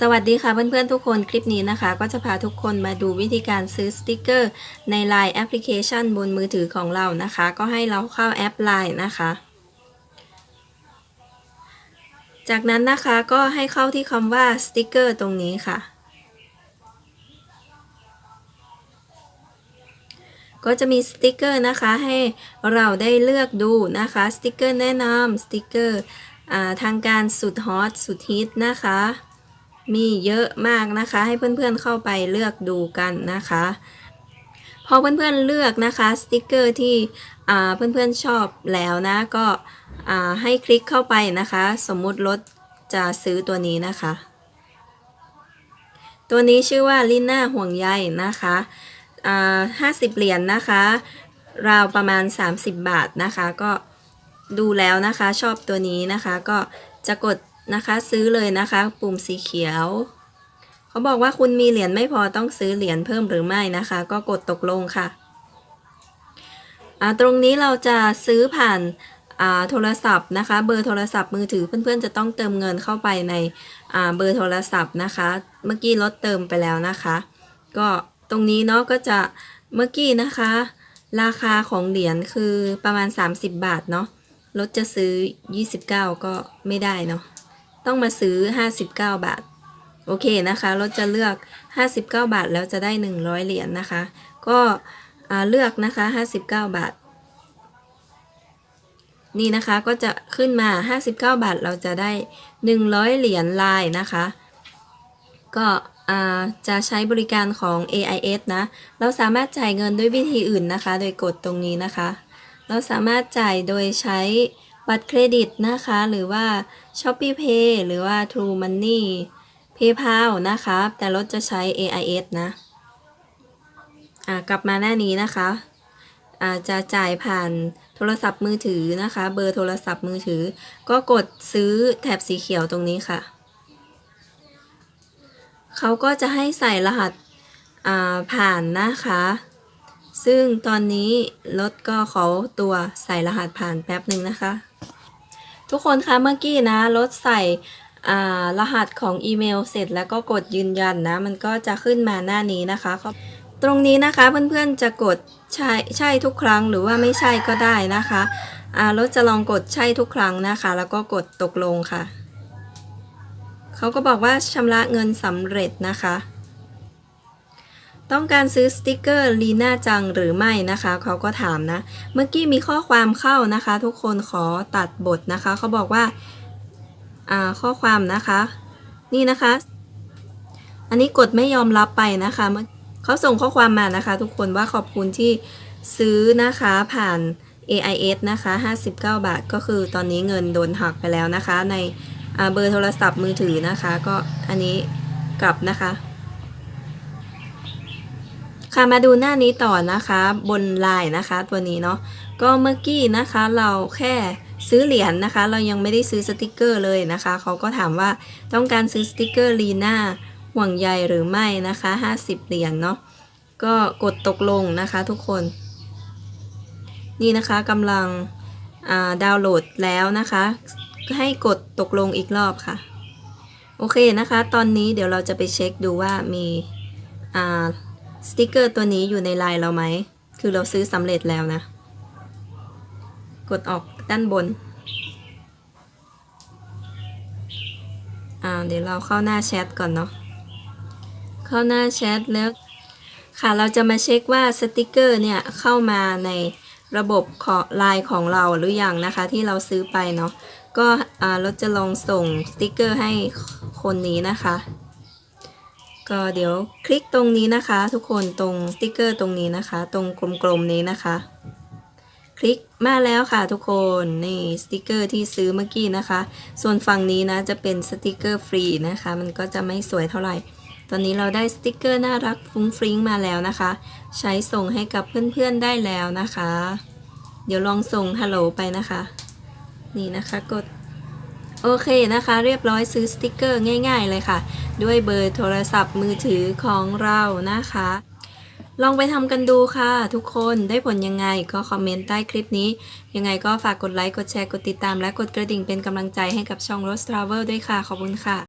สวัสดีค่ะเพื่อนๆทุกคนคลิปนี้นะคะ ก็จะพาทุกคนมาดูวิธีการซื้อสติกเกอร์ ใน Line แอปพลิเคชันบนมือถือของเรานะคะ ก็ให้เราเข้าแอป Line นะคะ จากนั้นนะคะก็ให้เข้าที่คำว่าสติกเกอร์ตรงนี้ค่ะ ก็จะมีสติกเกอร์นะคะ ให้เราได้เลือกดูนะคะสติกเกอร์แนะนำสติกเกอร์ทางการสุดฮอตสุดฮิตนะคะ มีเยอะมากนะคะ ให้เพื่อนๆเข้าไปเลือกดูกันนะคะ พอเพื่อนๆเลือกนะคะสติกเกอร์ที่เพื่อนๆชอบแล้วนะก็ให้คลิกเข้าไปนะคะ สมมุติรถจะซื้อตัวนี้นะคะ ตัวนี้ชื่อว่าลิน่าห่วงใยนะคะห้าสิบเหรียญนนะคะ ราวประมาณ 30 บาทนะคะ ก็ดูแล้วนะคะชอบตัวนี้นะคะ ก็จะกด นะคะ ซื้อเลยนะคะ ปุ่มสีเขียว เขาบอกว่าคุณมีเหรียญไม่พอต้องซื้อเหรียญเพิ่มหรือไม่นะคะ ก็กดตกลงค่ะตรงนี้เราจะซื้อผ่านโทรศัพท์นะคะ เบอร์โทรศัพท์มือถือเพื่อนๆ จะต้องเติมเงินเข้าไปในเบอร์โทรศัพท์นะคะ เมื่อกี้ลดเติมไปแล้วนะคะ ก็ตรงนี้เนาะก็จะเมื่อกี้นะคะ ราคาของเหรียญคือประมาณ 30 บาทเนาะรถจะซื้อ 29 ก็ไม่ได้เนาะ ต้องมาซื้อ 59 บาท โอเคนะคะรถจะเลือก 59 บาทแล้วจะได้ 100 เหรียญนนะคะ ก็เลือกนะคะ 59 บาท นี่นะคะก็จะขึ้นมา 59 บาทเราจะได้ 100 เหรียญลายนะคะ ก็จะใช้บริการของ AIS นะ เราสามารถจ่ายเงินด้วยวิธีอื่นนะคะ โดยกดตรงนี้นะคะ เราสามารถจ่ายโดยใช้ บัตรเครดิตนะคะ หรือว่า Shopee Pay หรือว่า True Money PayPal นะคะ แต่รถจะใช้ AIS นะกลับมาหน้านี้นะคะอาจะจ่ายผ่านโทรศัพท์มือถือนะคะ เบอร์โทรศัพท์มือถือ ก็กดซื้อแถบสีเขียวตรงนี้ค่ะ เขาก็จะให้ใส่รหัสผ่านนะคะ ซึ่งตอนนี้รถก็ขอตัวใส่รหัสผ่านแป๊บหนึ่งนะคะ ทุกคนคะเมื่อกี้นะรถใส่รหัสของอีเมลเสร็จแล้วก็กดยืนยันนะ มันก็จะขึ้นมาหน้านี้นะคะตรงนี้นะคะเพื่อนๆจะกดใช่ใช่ทุกครั้งหรือว่าไม่ใช่ก็ได้นะคะรถจะลองกดใช่ทุกครั้งนะคะ แล้วก็กดตกลงค่ะ เขาก็บอกว่าชำระเงินสำเร็จนะคะ ต้องการซื้อสติกเกอร์ลีน่าจังหรือไม่นะคะ เขาก็ถามนะ เมื่อกี้มีข้อความเข้านะคะ ทุกคนขอตัดบทนะคะ เขาบอกว่าข้อความนะคะ นี่นะคะ อันนี้กดไม่ยอมรับไปนะคะเมื่อเขาส่งข้อความมานะคะ ทุกคนว่าขอบคุณที่ซื้อนะคะผ่าน AIS นะคะ 59 บาท ก็คือตอนนี้เงินโดนหักไปแล้วนะคะ ในเบอร์โทรศัพท์มือถือนะคะ ก็อันนี้กลับนะคะ ค่ะมาดูหน้านี้ต่อนะคะบนไลน์นะคะตัวนี้เนาะก็เมื่อกี้นะคะเราแค่ซื้อเหรียญนนะคะ เรายังไม่ได้ซื้อสติกเกอร์เลยนะคะเขาก็ถามว่าต้องการซื้อสติกเกอร์ลีน่าห่วงใยหรือไม่นะคะ 50 เหรียญเนาะก็กดตกลงนะคะทุกคน นี่นะคะกำลังดาวน์โหลดแล้วนะคะ ให้กดตกลงอีกรอบค่ะ โอเคนะคะ ตอนนี้เดี๋ยวเราจะไปเช็คดูว่ามีอ่า สติกเกอร์ตัวนี้อยู่ในไลน์เราไหม คือเราซื้อสำเร็จแล้วนะ กดออกด้านบน อ่าเดี๋ยวเราเข้าหน้าแชทก่อนเนาะ เข้าหน้าแชทแล้ว ค่ะเราจะมาเช็คว่าสติกเกอร์เนี่ยเข้ามาในระบบของไลน์ของเราหรืออยังนะคะที่เราซื้อไปเนาะ ก็เราจะลองส่งสติกเกอร์ให้คนนี้นะคะ ก็เดี๋ยวคลิกตรงนี้นะคะ ทุกคนตรงสติกเกอร์ตรงนี้นะคะ ตรงกลมๆนี้นะคะ คลิกมาแล้วค่ะทุกคนนี่สติกเกอร์ที่ซื้อเมื่อกี้นะคะ ส่วนฝั่งนี้นะจะเป็นสติกเกอร์ฟรีนะคะ มันก็จะไม่สวยเท่าไหร่ตอนนี้เราได้สติกเกอร์น่ารักฟุ้งฟริ้งมาแล้วนะคะ ใช้ส่งให้กับเพื่อนๆได้แล้วนะคะ เดี๋ยวลองส่งฮัลโหลไปนะคะ นี่นะคะกด โอเคนะคะ เรียบร้อยซื้อสติกเกอร์ง่ายๆเลยค่ะ ด้วยเบอร์โทรศัพท์มือถือของเรานะคะ ลองไปทำกันดูค่ะ ทุกคนได้ผลยังไงก็คอมเมนต์ใต้คลิปนี้ ยังไงก็ฝากกดไลค์ กดแชร์ กดติดตามและกดกระดิ่งเป็นกำลังใจให้กับช่อง Rose Travel ด้วยค่ะ ขอบคุณค่ะ